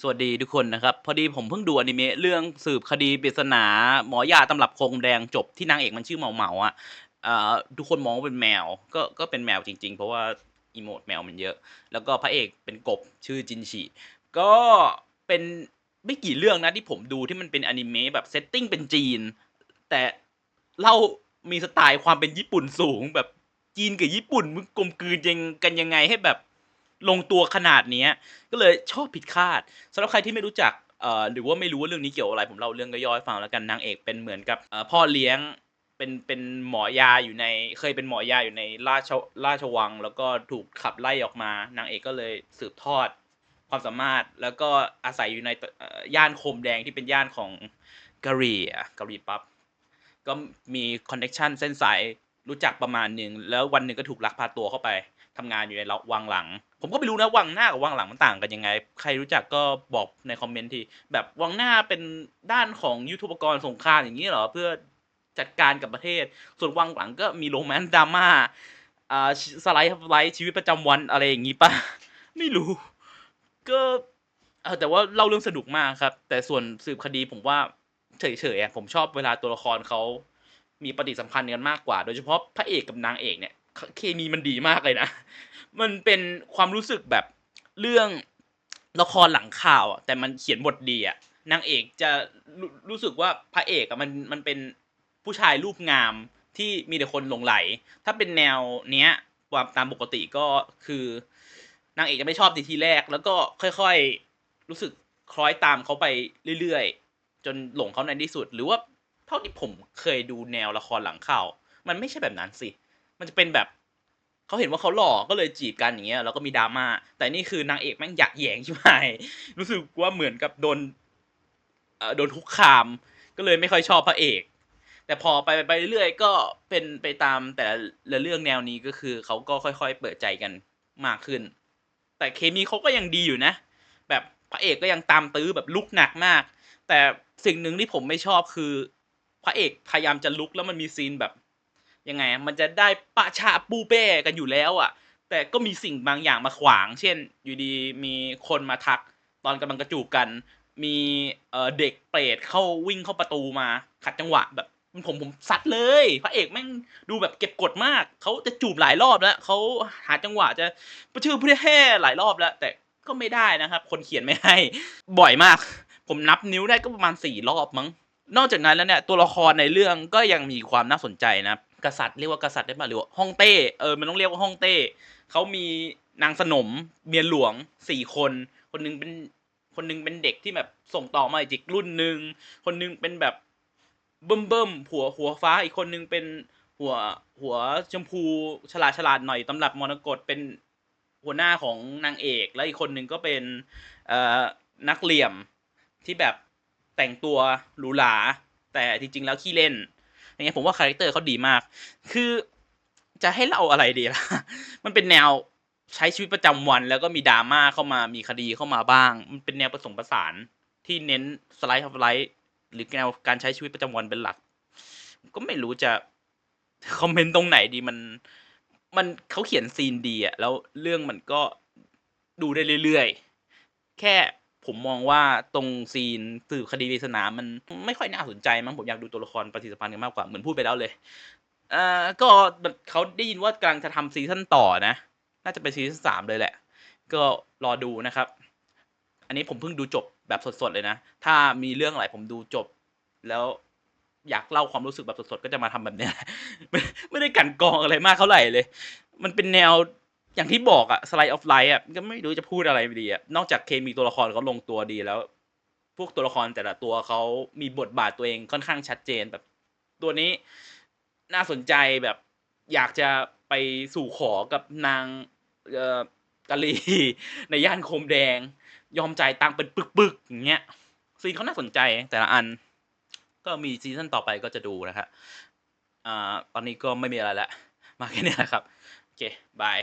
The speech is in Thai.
สวัสดีทุกคนนะครับ พอดีผมเพิ่งดูอนิเมะเรื่องสืบคดีปริศนาหมอยาตำรับคงแดงจบที่นางเอกมันชื่อเมาเมาอะอ่าทุกคนมองว่าเป็นแมวก็ก็เป็นแมวจริง ๆ เพราะว่าอีโมดแมวมันเยอะ แล้วก็พระเอกเป็นกบชื่อจินชิก็เป็นไม่กี่เรื่องนะที่ผมดูที่มันเป็นอนิเมะแบบเซตติ้งเป็นจีน แต่เล่ามีสไตล์ความเป็นญี่ปุ่นสูงแบบจีนกับญี่ปุ่นมึงกลมกลืนยังกันยังไงให้แบบ ลงตัวขนาดเนี้ย ก็เลยชอบผิดคาดสำหรับใครที่ไม่รู้จักหรือว่าไม่รู้ว่าเรื่องนี้เกี่ยวอะไร ผมเล่าเรื่องย่อยๆฟังแล้วกันนางเอกเป็นเหมือนกับพ่อเลี้ยงเป็นเป็นหมอยาอยู่ในเคยเป็นหมอยาอยู่ในราชราชวัง แล้วก็ถูกขับไล่ออกมานางเอกก็เลยสืบทอดความสามารถแล้วก็อาศัยอยู่ในย่านโคมแดงที่เป็นย่านของกะหรี่กะหรี่ปั๊บก็มีคอนเน t ชันเส้นสายรู้จักประมาณหนึ่งแล้ววันหนึ่งก็ถูกลักพาตัวเข้าไป ทำงานอยู่ในวังหลัง ผมก็ไม่รู้นะวังหน้ากับวังหลังมันต่างกันยังไง ใครรู้จักก็บอกในคอมเมนต์ทีแบบวังหน้าเป็นด้านของยุทโธปกรณ์สงครามอย่างนี้เหรอเพื่อจัดการกับประเทศ ส่วนวังหลังก็มีโรแมนต์ดราม่าอ่าสไลด์ไลท์ชีวิตประจำวันอะไรอย่างนี้ปะไม่รู้ ก็แต่ว่าเล่าเรื่องสนุกมากครับ แต่ส่วนสืบคดีผมว่าเฉยๆอะผมชอบเวลาตัวละครเขามีปฏิสัมพันธ์กันมากกว่า โดยเฉพาะพระเอกกับนางเอกเนี่ย เคมีมันดีมากเลยนะ มันเป็นความรู้สึกแบบเรื่องละครหลังข่าวอะแต่มันเขียนบทดีอะนางเอกจะรู้รู้สึกว่าพระเอกอะมันมันเป็นผู้ชายรูปงามที่มีแต่คนหลงไหล ถ้าเป็นแนวเนี้ยความตามปกติก็คือนางเอกจะไม่ชอบในทีแรก แล้วก็ค่อยๆรู้สึกคล้อยตามเขาไปเรื่อยๆ จนหลงเขาในที่สุด หรือว่าเท่าที่ผมเคยดูแนวละครหลังข่าว มันไม่ใช่แบบนั้นสิ มันจะเป็นแบบเขาเห็นว่าเขาหล่อก็เลยจีบกันอย่างเงี้ยแล้วก็มีดราม่าแต่นี่คือนางเอกแม่งอยากแยงใช่ไหมรู้สึกว่าเหมือนกับโดนเอ่อโดนคุกคาม ก็เลยไม่ค่อยชอบพระเอก แต่พอไปไปเรื่อยๆก็เป็นไปตามแต่ละเรื่องแนวนี้ก็คือเขาก็ค่อยๆเปิดใจกันมากขึ้น แต่เคมีเขาก็ยังดีอยู่นะ แบบพระเอกก็ยังตามตื้อแบบลุกหนักมาก แต่สิ่งหนึ่งที่ผมไม่ชอบคือ พระเอกพยายามจะลุกแล้วมันมีซีนแบบ ยังไงมันจะได้ปะชะปูเป้กันอยู่แล้วอะ แต่ก็มีสิ่งบางอย่างมาขวาง เช่น อยู่ดีมีคนมาทัก ตอนกำลังกระจูบกัน มีเอ่อเด็กเปรตเข้าวิ่งเข้าประตูมา ขัดจังหวะแบบผมผมซัดเลยพระเอกแม่งดูแบบเก็บกดมากเขาจะจูบหลายรอบแล้วเขาหาจังหวะจะประชื่อเพื่อแห่หลายรอบแล้ว แต่ก็ไม่ได้นะครับ คนเขียนไม่ให้บ่อยมาก ผมนับนิ้วได้ก็ประมาณสี่รอบมั้งนอกจากนั้นแล้วเนี่ยตัวละครในเรื่องก็ยังมีความน่าสนใจนะ กษัตริย์เรียกว่ากษัตริย์ได้ป่ะหรือว่าฮ่องเต้เออมันต้องเรียกว่าฮ่องเต้เขามีนางสนมเมียหลวงสี่คน คนหนึงเป็นคนหนึงเป็นเด็กที่แบบส่งต่อมาอีกรุ่นหนึ่งคนหนึงเป็นแบบเบิ่มเบิ่มหัวหัวฟ้าอีกคนหนึงเป็นหัวหัวชมพูฉลาดฉลาดหน่อยตำรับมรกตเป็นหัวหน้าของนางเอก แล้วอีกคนหนึ่งก็เป็นเอ่อนักเหลี่ยมที่แบบแต่งตัวหรูหราแต่จริงๆแล้วขี้เล่น อย่างเงี้ยผมว่าคาแรคเตอร์เขาดีมาก คือจะให้เล่าอะไรดีล่ะ มันเป็นแนวใช้ชีวิตประจำวัน แล้วก็มีดราม่าเข้ามามีคดีเข้ามาบ้าง มันเป็นแนวผสมผสานที่เน้นสไลด์ทับไลท์หรือแนวการใช้ชีวิตประจำวันเป็นหลัก ก็ไม่รู้จะคอมเมนต์ตรงไหนดีมัน มันเขาเขียนซีนดีอะแล้วเรื่องมันก็ดูได้เรื่อยๆ แค่ ผมมองว่าตรงซีนสืบคดีปริศนามันไม่ค่อยน่าสนใจมั้งผมอยากดูตัวละครปฏิสัมพันธ์กันมากกว่าเหมือนพูดไปแล้วเลยเอ่อก็เขาได้ยินว่ากำลังจะทำซีซั่นต่อนะ น่าจะเป็นซีซั่นสามเลยแหละ ก็รอดูนะครับ อันนี้ผมเพิ่งดูจบแบบสดๆเลยนะ ถ้ามีเรื่องอะไรผมดูจบ แล้วอยากเล่าความรู้สึกแบบสดๆก็จะมาทำแบบเนี้ยไม่ไม่ได้กลันกรองอะไรมากเท่าไหร่เลย มันเป็นแนว อย่างที่บอกอะสไลด์ออฟไลท์อะก็ไม่รู้จะพูดอะไรดีอะนอกจากเคมีตัวละครเขาลงตัวดีแล้ว พวกตัวละครแต่ละตัวเขามีบทบาทตัวเองค่อนข้างชัดเจนแบบ ตัวนี้น่าสนใจแบบอยากจะไปสู่ขอกับนางเอ่อกะลีในย่านโคมแดง ยอมจ่ายตังค์เป็นปึกๆอย่างเงี้ยซีนเขาน่าสนใจแต่ละอัน ก็มีซีซั่นต่อไปก็จะดูนะครับอ่าตอนนี้ก็ไม่มีอะไรล้วมาแค่นี้แหละครับ โอเคบาย